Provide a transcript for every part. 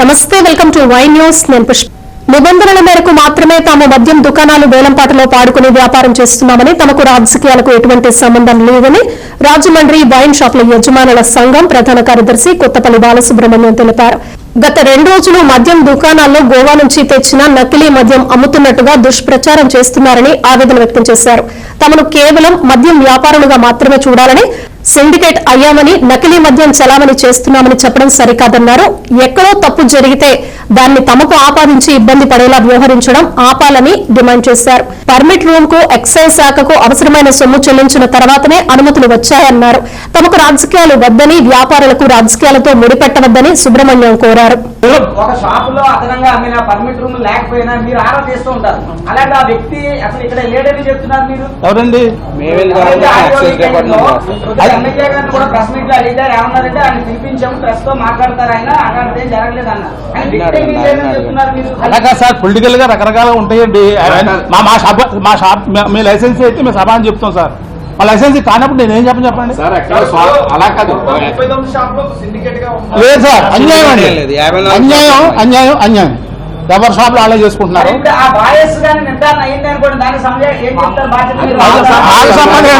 నమస్తే welcome to Y news. నేను పుష్ప. నిబంధనల మేరకు మాత్రమే తాము మద్యం దుకాణాలు వేలంపాటలో పాడుకుని వ్యాపారం చేస్తున్నామని తమకు రాజకీయాలకు ఎటువంటి సంబంధం లేదని రాజమండ్రి వైన్ షాపుల యజమానుల సంఘం ప్రధాన కార్యదర్శి కొత్తపల్లి బాలసుబ్రహ్మణ్యం తెలిపారు. గత రెండు రోజులు మద్యం దుకాణాల్లో గోవా నుంచి తెచ్చిన నకిలీ మద్యం అమ్ముతున్నట్టుగా దుష్ప్రచారం చేస్తున్నారని ఆవేదన వ్యక్తం చేశారు. తమను కేవలం మద్యం వ్యాపారులుగా మాత్రమే చూడాలని సిండికేట్ అయ్యామని నకిలీ మద్యం చలామణి చేస్తున్నామని చెప్పడం సరికాదన్నారు. ఎక్కడో తప్పు జరిగితే దాన్ని తమకు ఆపాదించి ఇబ్బంది పడేలా వ్యవహరించడం ఆపాలని డిమాండ్ చేశారు. పర్మిట్ రూమ్కు ఎక్సైజ్ శాఖకు అవసరమైన సొమ్ము చెల్లించిన తర్వాతనే అనుమతులు వచ్చాయన్నారు. తమకు రాజకీయాలు వద్దని వ్యాపారులకు రాజకీయాలతో ముడిపెట్టవద్దని సుబ్రహ్మణ్యం కోరారు. ఒక షాప్లో అదనంగా అమ్మిన పర్మిట్ రూమ్ లేకపోయినా మీరు ఆరా చేస్తూ ఉంటారు. అలాంటి ఆ వ్యక్తి అసలు ఇక్కడ లేడని చెప్తున్నారు మీరు? ఎవరండి? ఎమ్మెల్యే గారిని కూడా ప్రెస్ మీట్లో అడిగారు ఏమన్నారంటే ఆయన పిలిపించాము ప్రెస్తో మాట్లాడతారు ఆయన అలాంటిది జరగలేదు అన్న కానీ వ్యక్తి మీరు లేదని చెప్తున్నారు మీరు. అలాగా సార్ పొలిటికల్గా రకరకాల ఉంటాయండి. మా మా షాప్ మా షాప్ మా- మీ లైసెన్స్ అయితే మేము సభా అని చెప్తాం సార్. మా లైసెన్స్ కానప్పుడు నేను ఏం చెప్పని చెప్పండి? అలా కాదు. లేదు సార్ అన్యాయం అండి. అన్యాయం. అన్యాయం అన్యాయం. ఎవరి షాప్లో అలా చేసుకుంటున్నారు.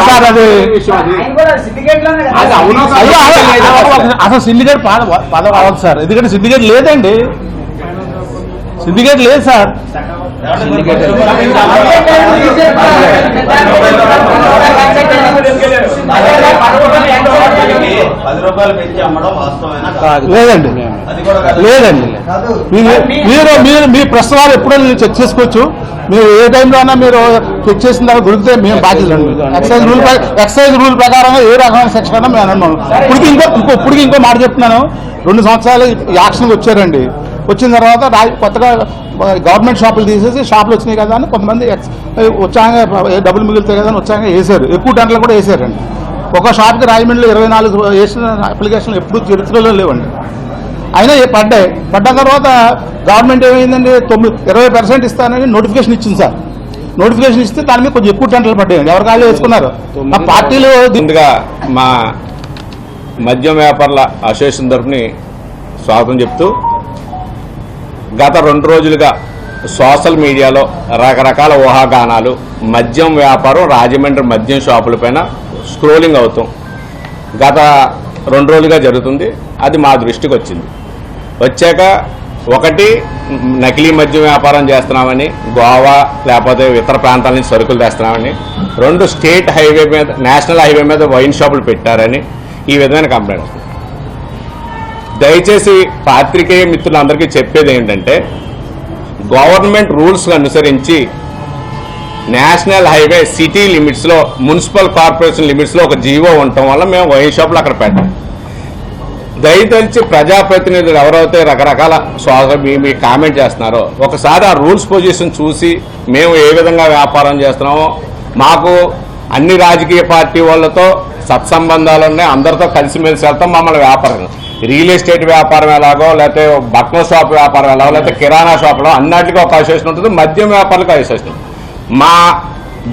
సార్ అది అసలు సిండికేట్ పద పదం అవ్వదు సార్. ఎందుకంటే సిండికేట్ లేదండి. సిండికేట్ లేదు సార్. పది రూపాయలు పెంచి అమ్మడం వాస్తవమైన కాదు. లేదండి. లేదండి మీరు మీరు మీ ప్రశ్నలు ఎప్పుడైనా చెక్ చేసుకోవచ్చు. మీరు ఏ టైంలో అయినా మీరు చెక్ చేసిన తర్వాత దొరికితే మేము బాధ్యత ఎక్సైజ్ రూల్ ఎక్సైజ్ రూల్ ప్రకారంగా ఏ రకమైన సెక్షన్ అయినా మేము అన్నాము ఇప్పటికి ఇంకో ఇంకో ఇప్పటికి ఇంకో మాట చెప్తున్నాను. రెండు సంవత్సరాలు యాక్షన్కి వచ్చారండి. వచ్చిన తర్వాత కొత్తగా గవర్నమెంట్ షాపులు తీసేసి షాపులు వచ్చినాయి కదా అని కొంతమంది వచ్చాక డబ్బులు మిగులుతాయి కదా అని వచ్చాక వేసారు. ఎక్కువ టన్నులు కూడా వేసారండి. ఒక షాప్కి రాజమండ్రిలో ఇరవై నాలుగు వేసిన అప్లికేషన్లు ఎప్పుడు చరిత్రలో లేవండి. అయినా పడ్డాయి. పడ్డ తర్వాత గవర్నమెంట్ ఏమైందండి? తొమ్మిది ఇరవై పర్సెంట్ ఇస్తానని నోటిఫికేషన్ ఇచ్చింది సార్. నోటిఫికేషన్ ఇస్తే దాని మీద కొంచెం ఎక్కువ టెంటలు పడ్డాయండి. ఎవరు కాళ్ళు వేసుకున్నారు? మా పార్టీలో ముందుగా మా మద్యం వ్యాపారుల అసోసియేషన్ తరఫుని స్వాగతం చెప్తూ గత రెండు రోజులుగా సోషల్ మీడియాలో రకరకాల ఊహాగానాలు మద్యం వ్యాపారం రాజమండ్రి మద్యం షాపులపైన స్క్రోలింగ్ అవుతాం గత రెండు రోజులుగా జరుగుతుంది. అది మా దృష్టికి వచ్చింది. వచ్చాక ఒకటి నకిలీ మద్యం వ్యాపారం చేస్తున్నామని గోవా లేకపోతే ఇతర ప్రాంతాల నుంచి సరుకులు తెస్తున్నామని రెండు స్టేట్ హైవే మీద నేషనల్ హైవే మీద వైన్ షాపులు పెట్టారని ఈ విధమైన కంప్లైంట్ వస్తుంది. దయచేసి పాత్రికేయ మిత్రులందరికీ చెప్పేది ఏంటంటే గవర్నమెంట్ రూల్స్ అనుసరించి నేషనల్ హైవే సిటీ లిమిట్స్లో మున్సిపల్ కార్పొరేషన్ లిమిట్స్లో ఒక జీవో ఉండటం వల్ల మేము వైన్ షాప్లో అక్కడ పెట్టాం. దయతలిచి ప్రజాప్రతినిధులు ఎవరైతే రకరకాల స్వాగ మీ మీ కామెంట్ చేస్తున్నారో ఒకసారి ఆ రూల్స్ పొజిషన్ చూసి మేము ఏ విధంగా వ్యాపారం చేస్తున్నామో మాకు అన్ని రాజకీయ పార్టీ వాళ్ళతో సత్సంబంధాలు ఉన్నాయి అందరితో కలిసిమెలిసి వెళ్తాం మమ్మల్ని వ్యాపారం రియల్ ఎస్టేట్ వ్యాపారం ఎలాగో లేకపోతే బట్టల షాప్ వ్యాపారం ఎలాగో లేకపోతే కిరాణా షాప్లో అన్నిటికీ ఒక అసోసియేషన్ ఉంటుంది మద్యం వ్యాపారులకు అసోసియేషన్ మా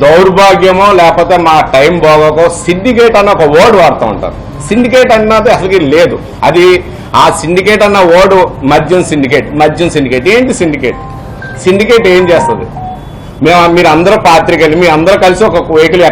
దౌర్భాగ్యమో లేకపోతే మా టైం బాగోకో సిండికేట్ అన్న ఒక వర్డ్ వాడుతూ ఉంటారు. సిండికేట్ అన్నది అసలుకి లేదు. అది ఆ సిండికేట్ అన్న వర్డ్ మద్యం సిండికేట్ మద్యం సిండికేట్. ఏంటి సిండికేట్? సిండికేట్ ఏం చేస్తుంది? మేము మీరు అందరూ పాత్రికలు మీ అందరూ కలిసి ఒక వెహికల్